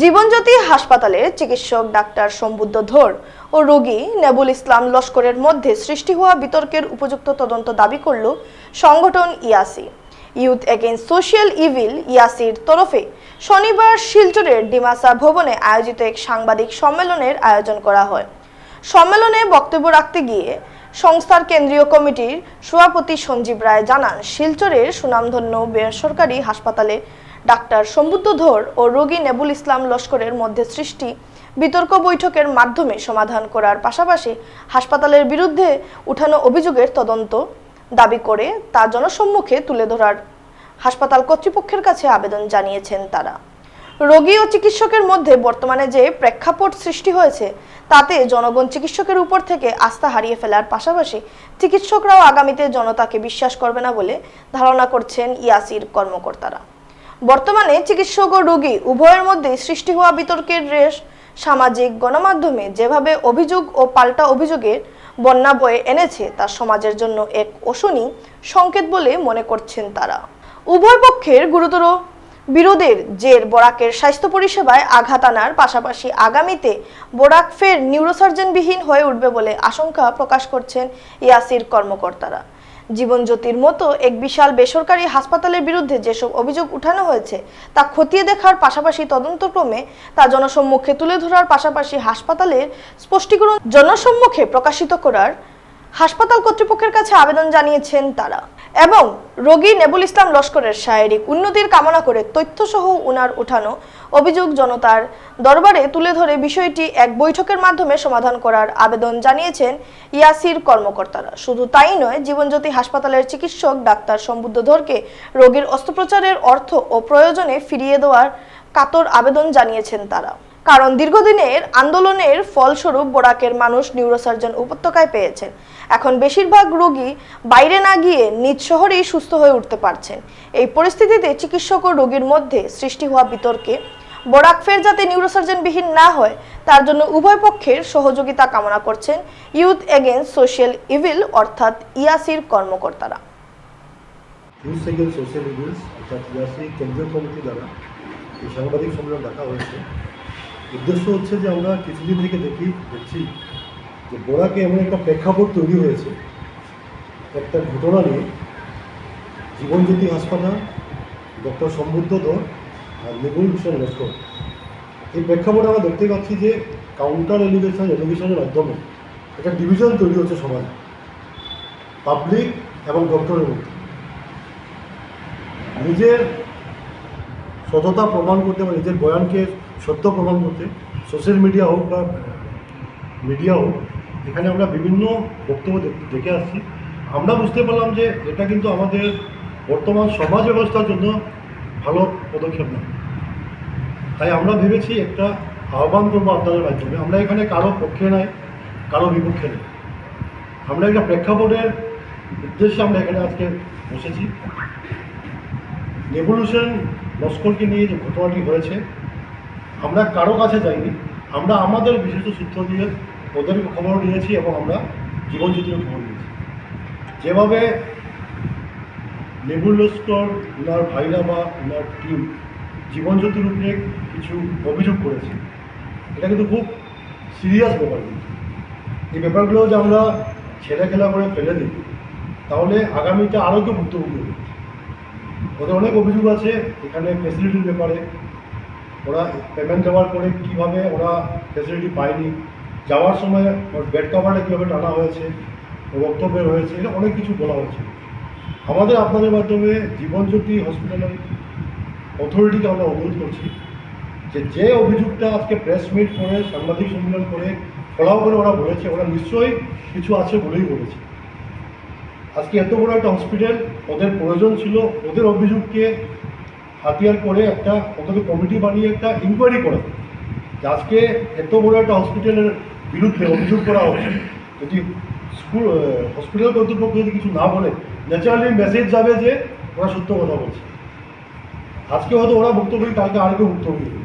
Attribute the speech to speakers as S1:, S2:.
S1: জীবনজ্যোতি হাসপাতালে চিকিৎসক ডাক্তার সম্বুদ্ধ ধর ও রোগী নেবুল ইসলাম লস্করের মধ্যে সৃষ্টি হওয়া বিতর্কের উপযুক্ত তদন্ত দাবি করল সংগঠন ইয়াসি। ইউথ এগেইনস্ট সোশ্যাল ইভিল ইয়াসির তরফে শনিবার শিলচরের ডিমাসা ভবনে আয়োজিত এক সাংবাদিক সম্মেলনের আয়োজন করা হয়। সম্মেলনে বক্তব্য রাখতে গিয়ে সংস্থার কেন্দ্রীয় কমিটির সভাপতি সঞ্জীব রায় জানান, শিলচরের সুনামধন্য বেসরকারি হাসপাতালে ডাক্তার সম্বুদ্ধ ধর ও রোগী নেবুল ইসলাম লস্করের মধ্যে সৃষ্টি। বিতর্ক বৈঠকের মাধ্যমে সমাধান করার পাশাপাশি হাসপাতালের বিরুদ্ধে উঠানো অভিযোগের তদন্ত দাবি করে তা জনসম্মুখে তুলে ধরার। হাসপাতাল কর্তৃপক্ষের কাছে আবেদন জানিয়েছেন তারা। রোগী ও চিকিৎসকের মধ্যে বর্তমানে যে প্রেক্ষাপট সৃষ্টি হয়েছে, তাতে জনগণ চিকিৎসকের উপর থেকে আস্থা হারিয়ে ফেলার পাশাপাশি চিকিৎসকরাও আগামীতে জনতাকে বিশ্বাস করবে না বলে ধারণা করছেন ইয়াসির কর্মকর্তারা। বর্তমানে চিকিৎসক ও রোগী উভয়ের মধ্যে সৃষ্টি হওয়া বিতর্কের রেশ সামাজিক গণমাধ্যমে যেভাবে অভিযোগ ও পাল্টা অভিযোগের বন্যা বয়ে এনেছে, তা সমাজের জন্য এক অশনি সংকেত বলে মনে করছেন তারা। উভয় পক্ষের গুরুতর বিরোধের জের বরাকের স্বাস্থ্য পরিষেবায় আঘাত আনার পাশাপাশি আগামীতে বরাক ফের নিউরোসার্জনবিহীন হয়ে উঠবে বলে আশঙ্কা প্রকাশ করছেন ইয়াসির কর্মকর্তারা। জীবনজ্যোতির মতো এক বিশাল বেসরকারি হাসপাতালের বিরুদ্ধে যেসব অভিযোগ উঠানো হয়েছে, তা খতিয়ে দেখার পাশাপাশি তদন্তক্রমে তা জনসম্মুখে তুলে ধরার পাশাপাশি হাসপাতালের স্পষ্টীকরণ জনসম্মুখে প্রকাশিত করার হাসপাতাল কর্তৃপক্ষের কাছে আবেদন জানিয়েছেন তারা। এবং রোগী নেবুল ইসলাম লস্করের শারীরিক উন্নতির কামনা করে তথ্যসহ উনার উঠানো অভিযোগ জনতার দরবারে তুলে ধরে বিষয়টি এক বৈঠকের মাধ্যমে সমাধান করার আবেদন জানিয়েছেন ইয়াসির কর্মকর্তারা। শুধু তাই নয়, জীবনজ্যোতি হাসপাতালের চিকিৎসক ডাক্তার সম্বুদ্ধ ধরকে রোগীর অস্ত্রোপচারের অর্থ ও প্রয়োজনে ফিরিয়ে দেওয়ার কাতর আবেদন জানিয়েছেন তারা। কারণ দীর্ঘদিনের আন্দোলনের ফলস্বরূপ বোরাকের মানুষ নিউরোসার্জন উপত্যকায় পেয়েছেন। এখন বেশিরভাগ রোগী বাইরে না গিয়ে নিজ শহরেই সুস্থ হয়ে উঠতে পারছেন। এই পরিস্থিতিতে চিকিৎসক ও রোগীর মধ্যে সৃষ্টি হওয়া বিতর্কে বরাক ফের যাতে নিউরোসার্জনবিহীন না হয়, তার জন্য উভয় পক্ষের সহযোগিতা কামনা করছেন ইউথ এগেনস্ট সোশ্যাল ইভিল অর্থাৎ ইয়াসির কর্মকর্তারা।
S2: নিউজ সেকেন্ড সোশ্যাল ইভিলস অর্থাৎ ইয়াসি কেন্দ্রীয় কমিটি দ্বারা সাংবাদিক সম্মেলন ডাকা হয়েছে। উদ্দেশ্য হচ্ছে যে আমরা কিছুদিন থেকে দেখি, দেখছি যে বোরাকে এমন একটা প্রেক্ষাপট তৈরি হয়েছে। একটা ঘটনা নিয়ে জীবনজ্যোতি হাসপাতাল, ডক্টর সমৃদ্ধ ধর আর নিগুল হোসেন লস্কর এই প্রেক্ষাপটে আমরা দেখতে পাচ্ছি যে কাউন্টার এলিগেশন এলিগেশনের মাধ্যমে একটা ডিভিশন তৈরি হচ্ছে সমাজে পাবলিক এবং ডক্টরের মধ্যে। নিজের সততা প্রমাণ করতে বা নিজের বয়ানকে সত্য প্রমাণ করতে সোশ্যাল মিডিয়া হোক বা মিডিয়া হোক, এখানে আমরা বিভিন্ন বক্তব্য দেখ- আসছি। আমরা বুঝতে পারলাম যে এটা কিন্তু আমাদের বর্তমান সমাজ ব্যবস্থার জন্য ভালো পদক্ষেপ না তাই আমরা ভেবেছি একটা আহ্বান করব আপনাদের মাধ্যমে। আমরা এখানে কারও পক্ষে নাই কারও বিপক্ষে নেই আমরা একটা প্রেক্ষাপটের উদ্দেশ্যে আমরা এখানে আজকে বসেছি। রেভলিউশন লস্করকে নিয়ে যে ঘটনাটি হয়েছে, আমরা কারও কাছে যাইনি। আমরা আমাদের বিশেষ সূত্র দিয়ে ওদের খবর নিয়েছি এবং আমরা জীবনজ্যোতির খবর নিয়েছি। যেভাবে নেবুল লস্কর ওনার ভাইরা বা ওনার টিম জীবনজ্যোতির উপরে কিছু অভিযোগ করেছে, এটা কিন্তু খুব সিরিয়াস ব্যাপার কিন্তু। এই ব্যাপারগুলো যে আমরা ছেলে খেলা করে ফেলে দিই, তাহলে আগামীতে আরও তো ভুক্তভোগী ওদের অনেক অভিযোগ আছে, এখানে ফেসিলিটির ব্যাপারে। ওরা পেমেন্ট দেওয়ার পরে কীভাবে ওরা ফেসিলিটি পায়নি? যাওয়ার সময় ওর বেড কাভারটা কীভাবে টানা হয়েছে বের হয়েছে এটা অনেক কিছু বলা হয়েছে। আমাদের আপনাদের মাধ্যমে জীবনজ্যোতি হসপিটালের অথরিটিকে আমরা অনুরোধ করছি যে যে অভিযোগটা আজকে প্রেস মিট করে, সাংবাদিক সম্মেলন করে, ফলাও করে ওরা বলেছে, ওরা নিশ্চয়ই কিছু আছে বলেই বলেছে। আজকে এত বড় একটা হসপিটাল ওদের প্রয়োজন ছিল, ওদের অভিযোগকে হাতিয়ার করে একটা ওদের কমিটি বানিয়ে একটা ইনকোয়ারি করা। যে আজকে এত বড় একটা হসপিটালের বিরুদ্ধে অভিযোগ করা হচ্ছে। যদি স্কুল হসপিটাল কর্তৃপক্ষ যদি কিছু না বলে ন্যাচারালি মেসেজ যাবে যে ওরা সত্য কথা বলছে। আজকে হয়তো ওরা ভুক্তভোগী, কালকে আর কেউ ভুক্তভোগী।